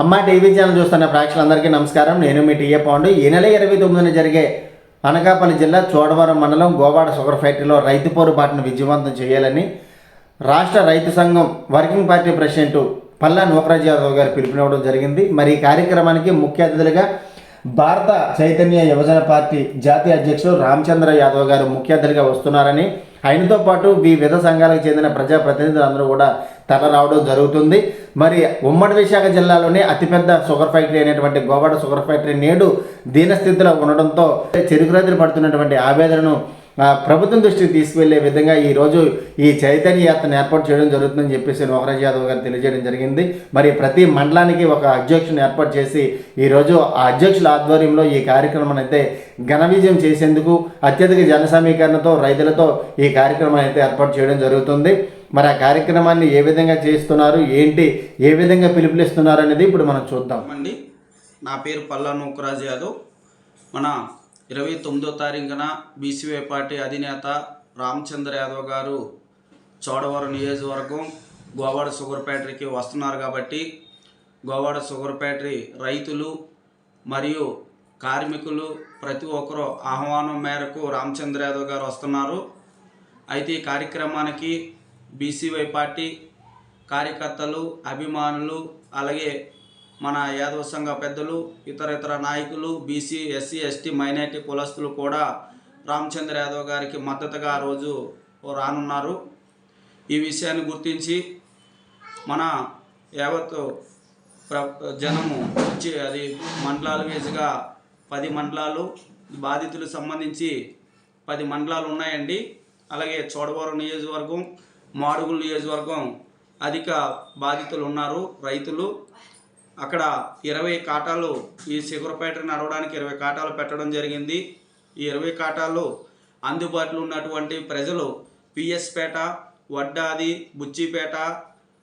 అమ్మ TV channel చూస్తున్న ప్రేక్షకులందరికీ నమస్కారం. నేను మీ టీఏ పాండు. ఈ నెల ఇరవై తొమ్మిదిన జరిగే అనకాపల్లి జిల్లా చోడవరం మండలం గోవాడ షుగర్ ఫ్యాక్టరీలో రైతు పోరుబాటును విజయవంతం చేయాలని రాష్ట్ర రైతు సంఘం working party president Palla Nookaraj Yadav గారు పిలుపునివ్వడం జరిగింది. మరి ఈ కార్యక్రమానికి ముఖ్య అతిథులుగా భారత చైతన్య యువజన పార్టీ జాతీయ అధ్యక్షుడు రామచంద్ర యాదవ్ గారు ముఖ్య అతిథిగా వస్తున్నారని ఆయనతో పాటు వివిధ సంఘాలకు చెందిన ప్రజాప్రతినిధులందరూ కూడా తల రావడం జరుగుతుంది. మరి ఉమ్మడి విశాఖ జిల్లాలోనే అతిపెద్ద షుగర్ ఫ్యాక్టరీ అయినటువంటి గోవాడ షుగర్ ఫ్యాక్టరీ నేడు దీనస్థితిలో ఉండడంతో చెరుకు రైతులు పడుతున్నటువంటి ఆవేదనను ప్రభుత్వం దృష్టికి తీసుకువెళ్ళే విధంగా ఈరోజు ఈ చైతన్య యాత్రను ఏర్పాటు చేయడం జరుగుతుందని చెప్పేసి నోకరాజ్ యాదవ్ గారు తెలియజేయడం జరిగింది. మరి ప్రతి మండలానికి ఒక అధ్యక్షుని ఏర్పాటు చేసి ఈరోజు ఆ అధ్యక్షుల ఆధ్వర్యంలో ఈ కార్యక్రమం అయితే ఘన విజయం చేసేందుకు అత్యధిక జన సమీకరణతో రైతులతో ఈ కార్యక్రమాన్ని అయితే ఏర్పాటు చేయడం జరుగుతుంది. మరి ఆ కార్యక్రమాన్ని ఏ విధంగా చేస్తున్నారు? ఏంటి? ఏ విధంగా పిలుపునిస్తున్నారు అనేది ఇప్పుడు మనం చూద్దాం. అండి నా పేరు పల్లా నూకరాజ్ యాదవ్. మన ఇరవై తొమ్మిదో తారీఖున బీసీవై పార్టీ అధినేత రామచంద్ర యాదవ్ గారు చోడవరం నియోజకవర్గం గోవాడ షుగర్ ఫ్యాక్టరీకి వస్తున్నారు కాబట్టి గోవాడ షుగర్ ఫ్యాక్టరీ రైతులు మరియు కార్మికులు ప్రతి ఒక్కరూ ఆహ్వానం మేరకు రామచంద్ర యాదవ్ గారు వస్తున్నారు. అయితే ఈ కార్యక్రమానికి బీసీవై పార్టీ కార్యకర్తలు అభిమానులు అలాగే మన యాదవ సంఘ పెద్దలు ఇతర ఇతర నాయకులు బీసీ ఎస్సీ ఎస్టీ మైనార్టీ కులస్తులు కూడా రామచంద్ర యాదవ్ గారికి మద్దతుగా ఆ రోజు రానున్నారు. ఈ విషయాన్ని గుర్తించి మన యావత్ ప్ర జనము వచ్చి అది మండలాలు వేసుగా పది మండలాలు బాధితులకు సంబంధించి పది మండలాలు ఉన్నాయండి. అలాగే చోడవరం నియోజకవర్గం మాడుగుల నియోజకవర్గం అధిక బాధితులు ఉన్నారు రైతులు. అక్కడ ఇరవై కాటాలు ఈ సిగురపేట నడవడానికి ఇరవై కాటాలు పెట్టడం జరిగింది. ఈ ఇరవై కాటాలు అందుబాటులో ఉన్నటువంటి ప్రజలు పిఎస్పేట వడ్డాది బుచ్చిపేట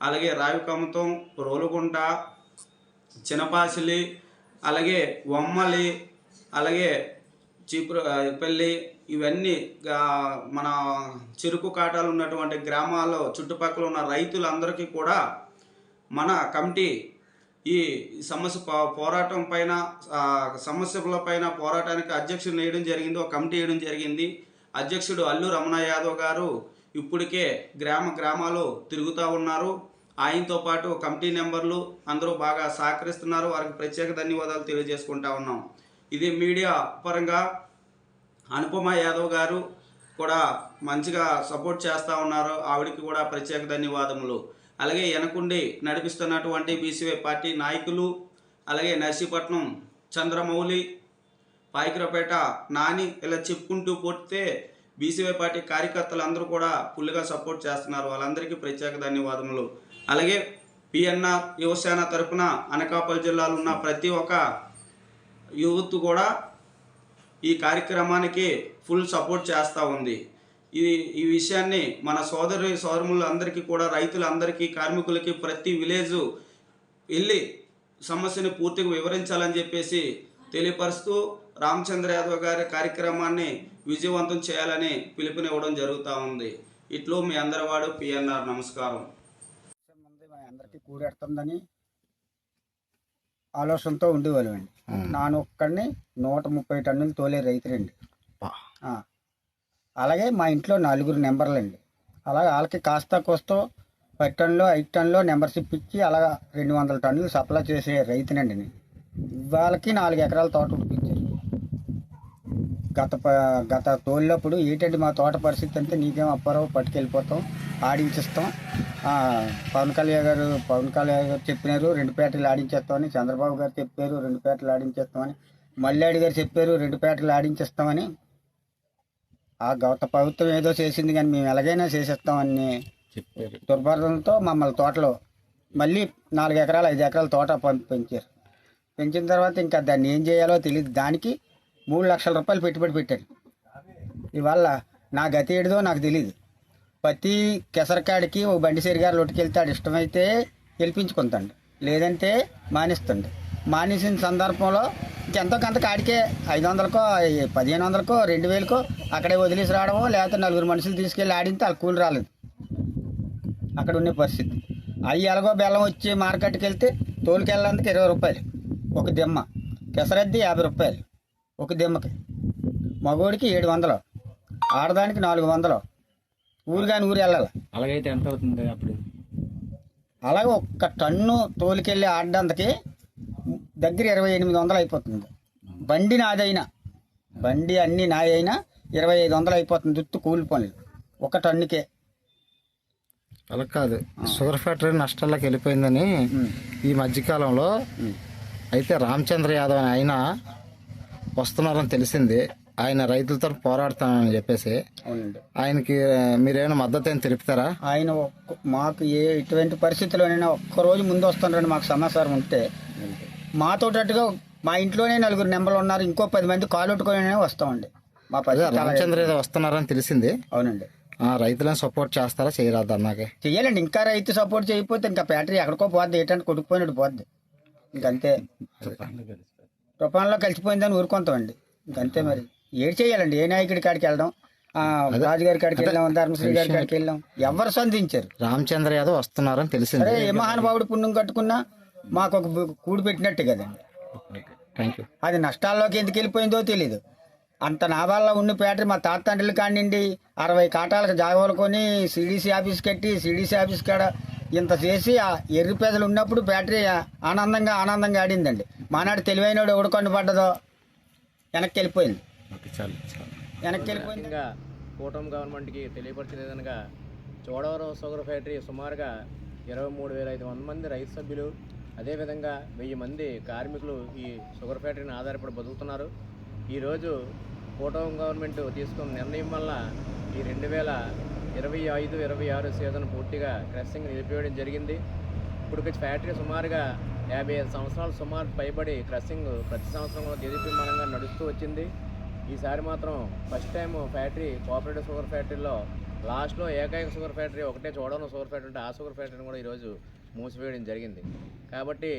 అలాగే రావికమతం రోలుగుంట చినపాసిలి అలాగే వమ్మలి అలాగే చీపురు పెళ్ళి ఇవన్నీ మన చెరుకు కాటాలు ఉన్నటువంటి గ్రామాల్లో చుట్టుపక్కల ఉన్న రైతులందరికీ కూడా మన కమిటీ ఈ సమస్య పోరాటం పైన సమస్యల పైన పోరాటానికి అధ్యక్షుడు వేయడం జరిగింది ఒక కమిటీ వేయడం జరిగింది. అధ్యక్షుడు అల్లు రమణ యాదవ్ గారు ఇప్పటికే గ్రామ గ్రామాలు తిరుగుతూ ఉన్నారు. ఆయనతో పాటు కమిటీ నెంబర్లు అందరూ బాగా సహకరిస్తున్నారు. వారికి ప్రత్యేక ధన్యవాదాలు తెలియజేసుకుంటా ఉన్నాం. ఇది మీడియా పరంగా అనుపమ యాదవ్ గారు కూడా మంచిగా సపోర్ట్ చేస్తూ ఉన్నారు. ఆవిడకి కూడా ప్రత్యేక ధన్యవాదములు. అలాగే వెనకుండి నడిపిస్తున్నటువంటి బీసీవై పార్టీ నాయకులు అలాగే నర్సీపట్నం చంద్రమౌళి పాయకరపేట నాని ఇలా చెప్పుకుంటూ పోతే బీసీవై పార్టీ కార్యకర్తలు అందరూ కూడా ఫుల్గా సపోర్ట్ చేస్తున్నారు. వాళ్ళందరికీ ప్రత్యేక ధన్యవాదములు. అలాగే పిఎన్ఆర్ యువసేన తరఫున అనకాపల్లి జిల్లాలో ఉన్న ప్రతి ఒక్క యువత్ కూడా ఈ కార్యక్రమానికి ఫుల్ సపోర్ట్ చేస్తూ ఉంది. ఈ ఈ విషయాన్ని మన సోదరి సోదరులందరికీ కూడా రైతులందరికీ కార్మికులకి ప్రతి విలేజ్ వెళ్ళి సమస్యని పూర్తిగా వివరించాలని చెప్పేసి తెలియపరుస్తూ రామచంద్ర యాదవ్ గారి కార్యక్రమాన్ని విజయవంతం చేయాలని పిలుపునివ్వడం జరుగుతూ ఉంది. ఇట్లో మీ అందరి వాడు పిఎన్ఆర్ నమస్కారం. ముందు మా అందరికీ కూడెడుతుందని ఆలోచనతో ఉండేవాళ్ళమండి. నాను ఒక్కడిని నూట ముప్పై టన్నులు తోలే రైతులండి. ఆ. అలాగే మా ఇంట్లో నలుగురు నెంబర్లండి అలాగే వాళ్ళకి కాస్త కోస్తో పది టన్నులు ఐదు టన్నులు నెంబర్షిప్ ఇచ్చి అలాగా రెండు వందల టన్నులు సప్లై చేసే రైతునండి నేను. వాళ్ళకి నాలుగు ఎకరాల తోట ఉడిపించారు గత ప గత తోలినప్పుడు ఏంటంటే మా తోట పరిస్థితి అంటే నీకేం అప్పారో పట్టుకెళ్ళిపోతాం ఆడించేస్తాం. పవన్ కళ్యాణ్ గారు పవన్ కళ్యాణ్ గారు చెప్పినారు రెండు పేటలు ఆడించేస్తామని చంద్రబాబు గారు చెప్పారు రెండు పేటలు ఆడించేస్తామని మల్లాడి గారు చెప్పారు రెండు పేటలు ఆడించేస్తామని. ఆ గత ప్రభుత్వం ఏదో చేసింది కానీ మేము ఎలాగైనా చేసేస్తామని చెప్పారు. దుర్భరణతో మమ్మల్ని తోటలో మళ్ళీ నాలుగు ఎకరాలు ఐదు ఎకరాల తోట పెంచారు. పెంచిన తర్వాత ఇంకా దాన్ని ఏం చేయాలో తెలియదు దానికి మూడు లక్షల రూపాయలు పెట్టుబడి పెట్టాను ఇవాళ నా గతి ఏడిదో నాకు తెలియదు ప్రతి కెసరకాడికి ఓ బండి గారు లొట్టుకెళ్తాడు ఇష్టమైతే గెలిపించుకుంటాడు. లేదంటే మానేస్తుండే. మానేసిన సందర్భంలో ఇంకెంతో కొంత కాడికే ఐదు వందలకో పదిహేను వందలకో రెండు వేలకో అక్కడే వదిలేసి రావడమో లేకపోతే నలుగురు మనుషులు తీసుకెళ్ళి ఆడితే వాళ్ళ కూలి రాలేదు. అక్కడ ఉండే పరిస్థితి. అవి ఎలాగో బెల్లం వచ్చి మార్కెట్కి వెళ్తే తోలుకెళ్ళడానికి ఇరవై రూపాయలు. ఒక దిమ్మ. పెసరద్ది యాభై రూపాయలు. ఒక దిమ్మకి. మగోడికి ఏడు వందలు ఆడదానికి నాలుగు వందలు ఊరు కానీ ఊరు వెళ్ళాలి. అలాగైతే ఎంత అవుతుంది అప్పుడు? అలాగే ఒక్క టన్ను తోలుకెళ్ళి ఆడడానికి దగ్గర ఇరవై ఎనిమిది వందలు అయిపోతుంది. బండి నాదైనా బండి అన్నీ నాదైనా ఇరవై ఐదు వందలు అయిపోతుంది దుత్తు కూలి పనులు. ఒక టన్నుకే. అలా కాదు. షుగర్ ఫ్యాక్టరీ నష్టాల్లోకి వెళ్ళిపోయిందని. ఈ మధ్యకాలంలో. అయితే రామచంద్ర యాదవ్ అని ఆయన వస్తున్నారని తెలిసింది. ఆయన రైతులతో పోరాడుతానని చెప్పేసి. ఆయనకి మీరేమైనా మద్దతు అని తెలుపుతారా? ఆయన మాకు ఏ ఇటువంటి పరిస్థితుల్లోనైనా ఒక్కరోజు ముందు వస్తున్నారని మాకు సమాచారం ఉంటే మాతోటట్టుగా మా ఇంట్లోనే నలుగురు నెంబర్లు ఉన్నారు ఇంకో పది మంది కాలుట్టుకొని వస్తామండి. మా చాలా- రామచంద్ర యాదవ్ వస్తున్నారని తెలిసింది. అవునండి. రైతులను సపోర్ట్ చేస్తారా చేయరాదు అన్నాకే? చెయ్యాలండి ఇంకా రైతు సపోర్ట్ చేయకపోతే ఇంకా ఫ్యాక్టరీ ఎక్కడికో పోద్ది ఏంటంటే కొట్టుకుపోయినట్టు పోద్ది. ఇంకంతే. తుఫాన్లో కలిసిపోయిందని ఊరుకుంటామండి. ఇంకంతే మరి. ఏడు చేయాలండి ఏ నాయకుడి కాడికి వెళ్దాం? రాజుగారి కాడికి వెళ్ళాం ధర్మశ్రీ గారి కాడికి వెళ్ళాం ఎవరు సంధించారు? రామచంద్ర యాదవ్ వస్తున్నారని తెలిసింది. ఏ మహానుభావుడు పుణ్యం కట్టుకున్నా మాకు ఒక కూడు పెట్టినట్టు కదండి. Thank you. అది నష్టాల్లోకి ఎందుకు వెళ్ళిపోయిందో తెలియదు అంత నాభాల్లో ఉన్న ఫ్యాక్టరీ మా తాత తండ్రులు కానివ్వండి అరవై కాటాలకు జాగోలు కొని సిడిసి ఆఫీస్ కట్టి సిడిసి ఆఫీస్ కాడ ఇంత చేసి ఆ ఎర్రి పేదలు ఉన్నప్పుడు ఫ్యాక్టరీ ఆనందంగా ఆనందంగా ఆడిందండి. మానాడు తెలివైనోడు ఎవడుకొని పడ్డదో వెనక్కి వెళ్ళిపోయింది. ఓకే చాలు చాలు. వెనక్కి వెళ్ళిపోయింది. కూటమి గవర్నమెంట్కి తెలియపరిచేదనగా చోడవరం షుగర్ ఫ్యాక్టరీ సుమారుగా ఇరవై మూడు వేల ఐదు వందల మంది రైతు సభ్యులు అదేవిధంగా వెయ్యి మంది కార్మికులు ఈ షుగర్ ఫ్యాక్టరీని ఆధారపడి బతుకుతున్నారు. ఈరోజు కూటమి గవర్నమెంట్ తీసుకున్న నిర్ణయం వల్ల ఈ రెండు వేల ఇరవై ఐదు ఇరవై ఆరు సీజన్ పూర్తిగా క్రషింగ్ నిలిపివేయడం జరిగింది. ఇప్పుడు ఫ్యాక్టరీ సుమారుగా యాభై ఐదు సంవత్సరాలు సుమారు పైబడి క్రషింగ్ ప్రతి సంవత్సరం కూడా నడుస్తూ వచ్చింది. ఈసారి మాత్రం first time factory cooperative sugar ఫ్యాక్టరీలో లాస్ట్లో ఏకైక షుగర్ ఫ్యాక్టరీ ఒకటే చూడడం షుగర్ ఫ్యాక్టరీ ఉంటే ఆ షుగర్ ఫ్యాక్టరీని కూడా ఈరోజు మూసివేయడం జరిగింది. కాబట్టి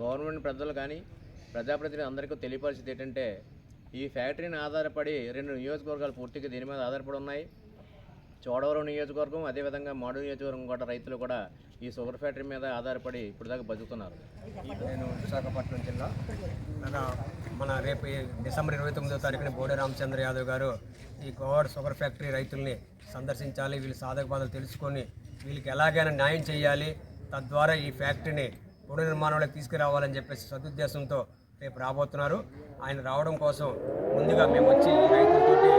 గవర్నమెంట్ పెద్దలు కానీ ప్రజాప్రతినిధులు అందరికీ తెలియపరిచేది ఏంటంటే ఈ ఫ్యాక్టరీని ఆధారపడి రెండు నియోజకవర్గాలు పూర్తిగా దీని మీద ఆధారపడి ఉన్నాయి. చోడవరం నియోజకవర్గం అదేవిధంగా మాడు నియోజకవర్గం కూడా రైతులు కూడా ఈ షుగర్ ఫ్యాక్టరీ మీద ఆధారపడి ఇప్పుడు దాకా బతుకుతున్నారు. నేను విశాఖపట్నం జిల్లా. మన మన రేపు డిసెంబర్ ఇరవై తొమ్మిదో తారీఖున బోడే రామచంద్ర యాదవ్ గారు ఈ గోవాడ షుగర్ ఫ్యాక్టరీ రైతుల్ని సందర్శించాలి వీళ్ళ సాధక బాధలు తెలుసుకొని వీళ్ళకి ఎలాగైనా న్యాయం చేయాలి తద్వారా ఈ ఫ్యాక్టరీని పునర్నిర్మాణంలోకి తీసుకురావాలని చెప్పేసి సదుద్దేశంతో రేపు రాబోతున్నారు. ఆయన రావడం కోసం ముందుగా మేము వచ్చి ఈ రైతులతోటి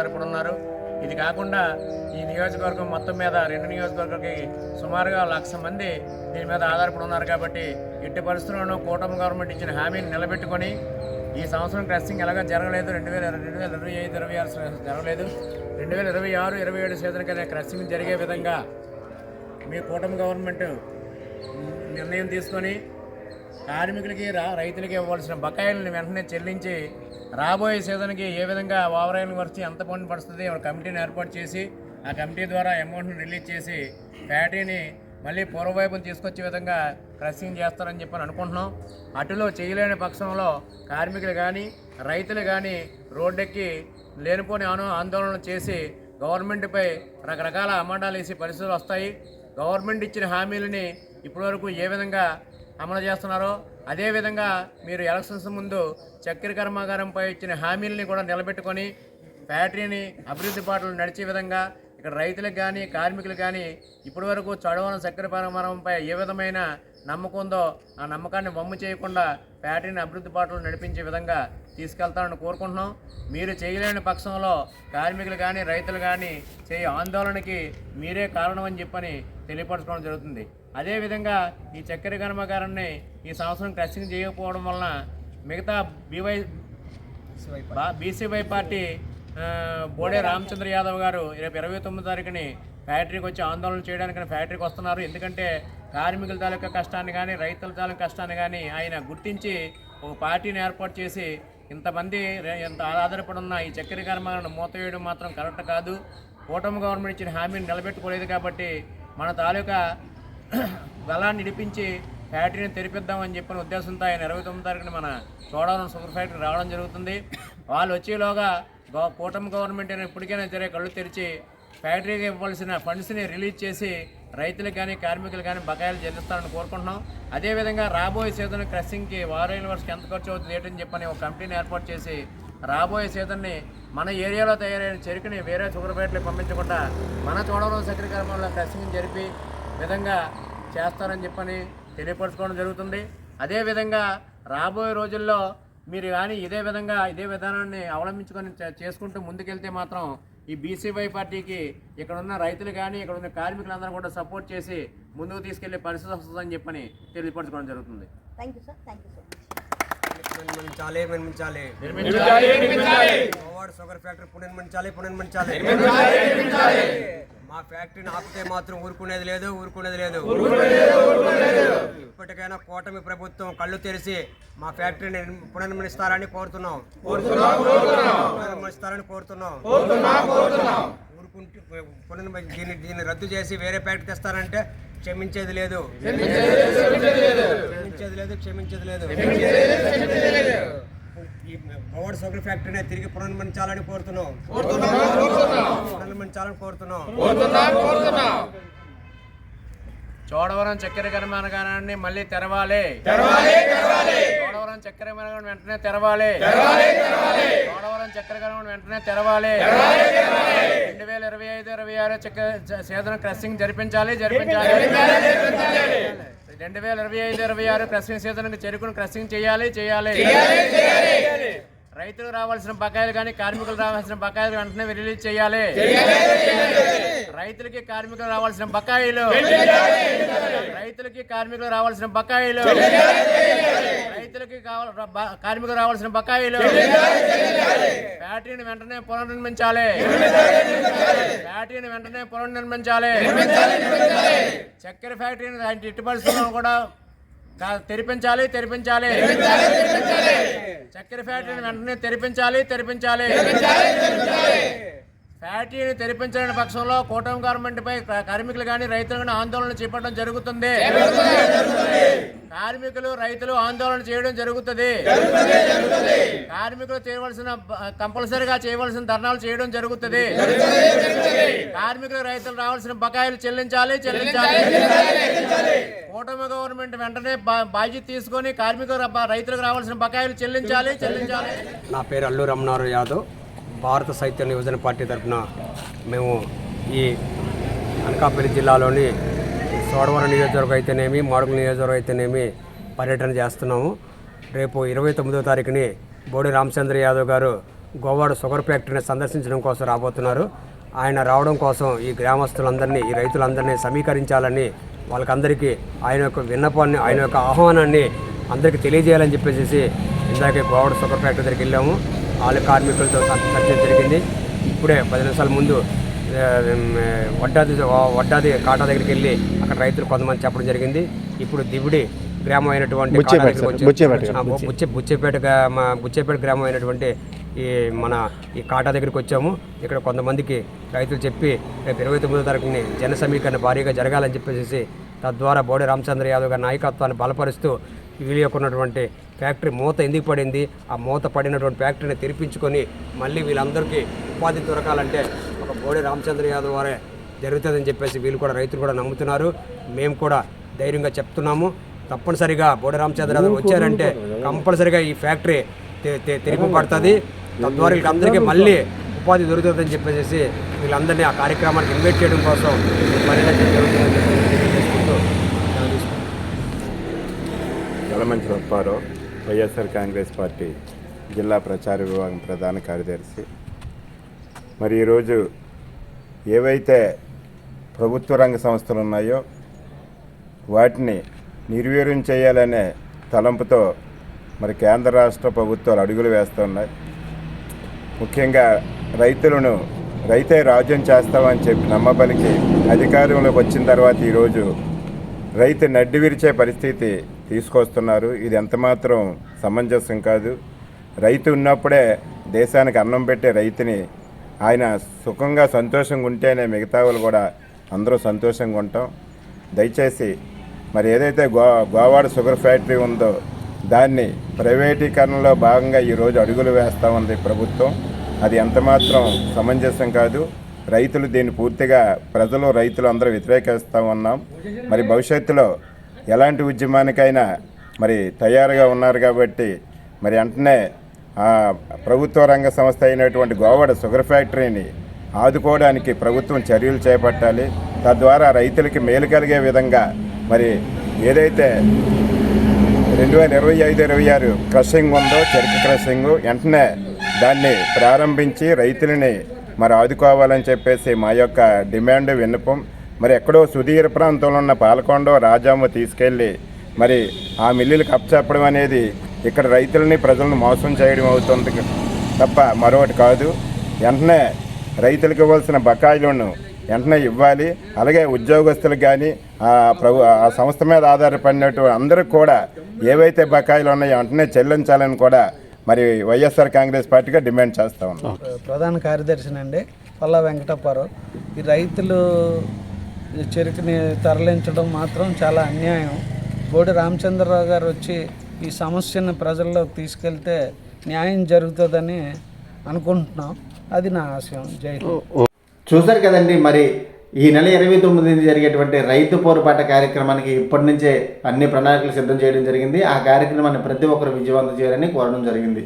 ఫ్యాక్టరీ ఆధారపడి ఉన్నారు ఇది కాకుండా ఈ నియోజకవర్గం మొత్తం మీద రెండు నియోజకవర్గాలకి సుమారుగా లక్ష మంది దీని మీద ఆధారపడి ఉన్నారు కాబట్టి ఎట్టి పరిస్థితుల్లోనూ కూటమి గవర్నమెంట్ ఇచ్చిన హామీని నిలబెట్టుకొని ఈ సంవత్సరం క్రెస్సింగ్ ఎలాగ జరగలేదు? రెండు వేల రెండు వేల ఇరవై ఐదు ఇరవై ఆరు జరగలేదు. రెండు వేల ఇరవై ఆరు ఇరవై ఏడు శాతం కదా క్రెస్సింగ్ జరిగే విధంగా మీ కూటమి గవర్నమెంట్ నిర్ణయం తీసుకొని కార్మికులకి రా రైతులకి ఇవ్వాల్సిన బకాయిలను వెంటనే చెల్లించి రాబోయే సీజన్కి ఏ విధంగా ఓవరాయిల్ వచ్చి ఎంత పని పడుతుంది ఒక కమిటీని ఏర్పాటు చేసి ఆ కమిటీ ద్వారా అమౌంట్ని రిలీజ్ చేసి ఫ్యాక్టరీని మళ్ళీ పూర్వవైపును తీసుకొచ్చే విధంగా క్రషింగ్ చేస్తారని చెప్పని అనుకుంటున్నాం. అటులో చేయలేని పక్షంలో కార్మికులు కానీ రైతులు కానీ రోడ్డెక్కి లేనిపోని ఆందోళన చేసి గవర్నమెంట్పై రకరకాల అమాండాలు వేసి పరిస్థితులు వస్తాయి. గవర్నమెంట్ ఇచ్చిన హామీలని ఇప్పటివరకు ఏ విధంగా అమలు చేస్తున్నారో. అదేవిధంగా మీరు ఎలక్షన్స్ ముందు చక్కెర కర్మాగారంపై ఇచ్చిన హామీలని కూడా నిలబెట్టుకొని ఫ్యాక్టరీని అభివృద్ధి బాటలు నడిచే విధంగా ఇక్కడ రైతులకు కానీ కార్మికులకు కానీ ఇప్పటివరకు చడవన చక్కెర కర్మాగారంపై ఏ విధమైన నమ్మకం ఉందో ఆ నమ్మకాన్ని వమ్ము చేయకుండా ఫ్యాక్టరీని అభివృద్ధి బాటలు నడిపించే విధంగా తీసుకెళ్తారని కోరుకుంటున్నాం. మీరు చేయలేని పక్షంలో కార్మికులు కానీ రైతులు కానీ చేయ ఆందోళనకి మీరే కారణం అని చెప్పని తెలియపరచుకోవడం జరుగుతుంది. అదేవిధంగా ఈ చక్కెర కర్మాగారాన్ని ఈ సంవత్సరం క్రషింగ్ చేయకపోవడం వలన మిగతా BY BCY party Bode Ramachandra Yadav గారు రేపు ఇరవై తొమ్మిది తారీఖుని ఫ్యాక్టరీకి వచ్చి ఆందోళన చేయడానికి ఫ్యాక్టరీకి వస్తున్నారు. ఎందుకంటే కార్మికుల తాలూకా కష్టాన్ని కానీ రైతుల తాలూకా కష్టాన్ని కానీ ఆయన గుర్తించి ఒక పార్టీని ఏర్పాటు చేసి ఇంతమంది ఎంత ఆధారపడి ఉన్న ఈ చక్కెర కర్మాలను మూతవేయడం మాత్రం కరెక్ట్ కాదు. కూటమి గవర్నమెంట్ ఇచ్చిన హామీని నిలబెట్టుకోలేదు కాబట్టి మన తాలూకా బలాన్ని నిడిపించి ఫ్యాక్టరీని తెరిపిద్దామని చెప్పిన ఉద్దేశంతో ఆయన ఇరవై తొమ్మిది తారీఖున మన చోడవరం షుగర్ ఫ్యాక్టరీ రావడం జరుగుతుంది. వాళ్ళు వచ్చేలోగా గవ- కూటమి గవర్నమెంట్ అయినా ఇప్పటికైనా సరే కళ్ళు తెరిచి ఫ్యాక్టరీకి ఇవ్వాల్సిన ఫండ్స్ని రిలీజ్ చేసి రైతులు కానీ కార్మికులు కానీ బకాయిలు చెల్లిస్తారని కోరుకుంటున్నాం. అదేవిధంగా రాబోయే సీజన్ క్రషింగ్కి వారైన వర్షకి ఎంత ఖర్చు అవుతుంది ఏంటని చెప్పని ఒక కమిటీని ఏర్పాటు చేసి రాబోయే సీజన్ని మన ఏరియాలో తయారైన చెరుకుని వేరే షుగర్ ఫ్యాక్టరీకి పంపించకుండా మన చోడవరం చక్కెర క్రమంలో క్రషింగ్ జరిపి విధంగా చేస్తారని చెప్పని తెలియపరచుకోవడం జరుగుతుంది. అదేవిధంగా రాబోయే రోజుల్లో మీరు కానీ ఇదే విధంగా ఇదే విధానాన్ని అవలంబించుకొని చేసుకుంటూ ముందుకెళ్తే మాత్రం ఈ బీసీవై పార్టీకి ఇక్కడ ఉన్న రైతులు కానీ ఇక్కడ ఉన్న కార్మికులందరూ కూడా సపోర్ట్ చేసి ముందుకు తీసుకెళ్ళే పరిస్థితి వస్తుందని చెప్పని తెలియపరచుకోవడం జరుగుతుంది. నిర్మించాలి నిర్మించాలి. షుగర్ ఫ్యాక్టరీ పునర్మించాలి పునర్మించాలి మా ఫ్యాక్టరీని ఆపితే మాత్రం ఊరుకునేది లేదు ఊరుకునేది లేదు. ఇప్పటికైనా కూటమి ప్రభుత్వం కళ్ళు తెరిచి మా ఫ్యాక్టరీని పునర్మిస్తారని కోరుతున్నాం. పునర్మిస్తారని కోరుతున్నాం. ఊరుకుంటే దీన్ని దీన్ని రద్దు చేసి వేరే ఫ్యాక్టరీ తెస్తారంటే క్షమించేది లేదు. క్షమించేది లేదు క్షమించేది లేదు. ఈ పవర్ షుగర్ ఫ్యాక్టరీని తిరిగి పునర్మించాలని కోరుతున్నాం పునర్మించాలని కోరుతున్నాం చోడవరం చక్కెర కర్మాగారాన్ని మళ్ళీ తెరవాలి చోడవరం చక్కెర కర్మాగారం వెంటనే తెరవాలి చోడవరం చక్కెర కర్మాగారం వెంటనే తెరవాలి రెండు వేల ఇరవై ఐదు ఇరవై ఆరు చక్కెర సేదన క్రషింగ్ జరిపించాలి జరిపించాలి రెండు వేల ఇరవై ఐదు ఇరవై ఆరు క్రషింగ్ సీజన్ చెరుకును క్రషింగ్ చేయాలి చేయాలి. రైతులకు రావాల్సిన బకాయిలు కానీ కార్మికులు రావాల్సిన బకాయిలు వెంటనే రిలీజ్ చేయాలి. రైతులకి కార్మికులు రావాల్సిన బకాయిలు. రైతులకి కార్మికులు రావాల్సిన బకాయిలు. రైతులకి కార్మికులు రావాల్సిన బకాయిలు. ఫ్యాక్టరీని వెంటనే పునర్నిర్మించాలి. ఫ్యాక్టరీని వెంటనే పునర్నిర్మించాలి. చక్కెర ఫ్యాక్టరీని ఇటు పరిస్థితుల్లో కూడా తెరిపించాలి తెరిపించాలి. చక్కెర ఫ్యాక్టరీని వెంటనే తెరిపించాలి తెరిపించాలి. పార్టీని తెరిపించని పక్షంలో కూటమి గవర్నమెంట్ పై కార్మికులు కానీ రైతులు కానీ ఆందోళన చేపట్టడం జరుగుతుంది. కార్మికులు రైతులు ఆందోళన చేయడం జరుగుతుంది. కార్మికులు చేయవలసిన కంపల్సరీగా చేయవలసిన ధర్నాలు చేయడం జరుగుతుంది. కార్మికులు రైతులు రావాల్సిన బకాయిలు చెల్లించాలి చెల్లించాలి. కూటమి గవర్నమెంట్ వెంటనే బాధ్యత తీసుకొని కార్మికులు రైతులకు రావాల్సిన బకాయిలు చెల్లించాలి చెల్లించాలి. నా పేరు అల్లు రమణారావు యాదవ్. భారత సాహిత్య యువజన పార్టీ తరఫున మేము ఈ అనకాపల్లి జిల్లాలోని సోడవరం నియోజకవర్గం అయితేనేమి మాడుగుల నియోజకవర్గం అయితేనేమి పర్యటన చేస్తున్నాము. రేపు ఇరవై తొమ్మిదో తారీఖుని బోడి రామచంద్ర యాదవ్ గారు గోవాడ షుగర్ ఫ్యాక్టరీని సందర్శించడం కోసం రాబోతున్నారు. ఆయన రావడం కోసం ఈ గ్రామస్తులందరినీ ఈ రైతులందరినీ సమీకరించాలని వాళ్ళకందరికీ ఆయన యొక్క విన్నపాన్ని ఆయన యొక్క ఆహ్వానాన్ని అందరికీ తెలియజేయాలని చెప్పేసి ఇందాకే గోవాడ షుగర్ ఫ్యాక్టరీ దగ్గరికి వెళ్ళాము. వాళ్ళ కార్మికులతో చర్చ జరిగింది. ఇప్పుడే పది నిమిషాల ముందు వడ్డాది వడ్డాది కాటా దగ్గరికి వెళ్ళి అక్కడ రైతులు కొంతమంది చెప్పడం జరిగింది. ఇప్పుడు దివిడి గ్రామం అయినటువంటి బుచ్చేపేట మా బుచ్చేపేట గ్రామం అయినటువంటి ఈ మన ఈ కాటా దగ్గరికి వచ్చాము. ఇక్కడ కొంతమందికి రైతులు చెప్పి రేపు ఇరవై తొమ్మిదో తారీఖుని జన సమీకరణ భారీగా జరగాలని చెప్పేసి తద్వారా బోడి రామచంద్ర యాదవ్ గారి నాయకత్వాన్ని బలపరుస్తూ వీళ్ళ యొక్క ఉన్నటువంటి ఫ్యాక్టరీ మూత ఎందుకు పడింది? ఆ మూత పడినటువంటి ఫ్యాక్టరీని తెరిపించుకొని మళ్ళీ వీళ్ళందరికీ ఉపాధి దొరకాలంటే ఒక బోడి రామచంద్ర యాదవ్ వారే జరుగుతుందని చెప్పేసి వీళ్ళు కూడా రైతులు కూడా నమ్ముతున్నారు. మేము కూడా ధైర్యంగా చెప్తున్నాము. తప్పనిసరిగా బోడి రామచంద్ర యాదవ్ వచ్చారంటే కంపల్సరిగా ఈ ఫ్యాక్టరీ తెరిపబడుతుంది తద్వారా వీళ్ళందరికీ మళ్ళీ ఉపాధి దొరుకుతుందని చెప్పేసి వీళ్ళందరినీ ఆ కార్యక్రమానికి ఇన్వైట్ చేయడం కోసం చాలా మంచి జరుగుతుందని వైఎస్ఆర్ కాంగ్రెస్ పార్టీ జిల్లా ప్రచార విభాగం ప్రధాన కార్యదర్శి. మరి ఈరోజు ఏవైతే ప్రభుత్వ రంగ సంస్థలు ఉన్నాయో వాటిని నిర్వీర్యం చేయాలనే తలంపుతో మరి కేంద్ర రాష్ట్ర ప్రభుత్వాలు అడుగులు వేస్తున్నాయి. ముఖ్యంగా రైతులను రైతే రాజ్యం చేస్తామని చెప్పి నమ్మబలికి అధికారంలోకి వచ్చిన తర్వాత ఈరోజు రైతు నడ్డి విరిచే పరిస్థితి తీసుకొస్తున్నారు. ఇది ఎంతమాత్రం సమంజసం కాదు. రైతు ఉన్నప్పుడే దేశానికి అన్నం పెట్టే రైతుని ఆయన సుఖంగా సంతోషంగా ఉంటేనే మిగతా వాళ్ళు కూడా అందరూ సంతోషంగా ఉంటాం. దయచేసి మరి ఏదైతే గో గోవాడ షుగర్ ఫ్యాక్టరీ ఉందో దాన్ని ప్రైవేటీకరణలో భాగంగా ఈరోజు అడుగులు వేస్తూ ఉంది ప్రభుత్వం. అది ఎంతమాత్రం సమంజసం కాదు. రైతులు దీన్ని పూర్తిగా ప్రజలు రైతులు అందరూ వ్యతిరేకిస్తూ ఉన్నాం మరి భవిష్యత్తులో ఎలాంటి ఉద్యమానికైనా మరి తయారుగా ఉన్నారు కాబట్టి మరి వెంటనే ప్రభుత్వ రంగ సంస్థ అయినటువంటి గోవాడ షుగర్ ఫ్యాక్టరీని ఆదుకోవడానికి ప్రభుత్వం చర్యలు చేపట్టాలి. తద్వారా రైతులకి మేలు కలిగే విధంగా మరి ఏదైతే రెండు వేల ఇరవై ఐదు ఇరవై ఆరు క్రషింగ్ ఉందో చెరుకు క్రషింగ్ వెంటనే దాన్ని ప్రారంభించి రైతులని మరి ఆదుకోవాలని చెప్పేసి మా యొక్క డిమాండ్ విన్నపం. మరి ఎక్కడో సుదీర ప్రాంతంలో ఉన్న పాలకొండ రాజాము తీసుకెళ్ళి మరి ఆ మిల్లులకు కప్పచెప్పడం అనేది ఇక్కడ రైతులని ప్రజలను మోసం చేయడం అవుతుంది తప్ప మరొకటి కాదు. వెంటనే రైతులకు ఇవ్వాల్సిన బకాయిలను వెంటనే ఇవ్వాలి. అలాగే ఉద్యోగస్తులకు కానీ ఆ ప్రభు ఆ సంస్థ మీద ఆధారపడినట్టు అందరికి కూడా ఏవైతే బకాయిలు ఉన్నాయో వెంటనే చెల్లించాలని కూడా మరి వైఎస్ఆర్ కాంగ్రెస్ పార్టీగా డిమాండ్ చేస్తా ఉన్నాం. ప్రధాన కార్యదర్శినండి పల్లా వెంకటప్పారావు. ఈ రైతులు ఈ చెరుకుని తరలించడం మాత్రం చాలా అన్యాయం. బోడి రామచంద్రరావు గారు వచ్చి ఈ సమస్యను ప్రజల్లోకి తీసుకెళ్తే న్యాయం జరుగుతుందని అనుకుంటున్నాం. అది నా ఆశయం. జై చూశారు కదండి మరి ఈ నెల ఇరవై తొమ్మిది జరిగేటువంటి రైతు పోరుపాట కార్యక్రమానికి ఇప్పటి నుంచే అన్ని ప్రణాళికలు సిద్ధం చేయడం జరిగింది. ఆ కార్యక్రమాన్ని ప్రతి ఒక్కరు విజయవంతం చేయాలని కోరడం జరిగింది.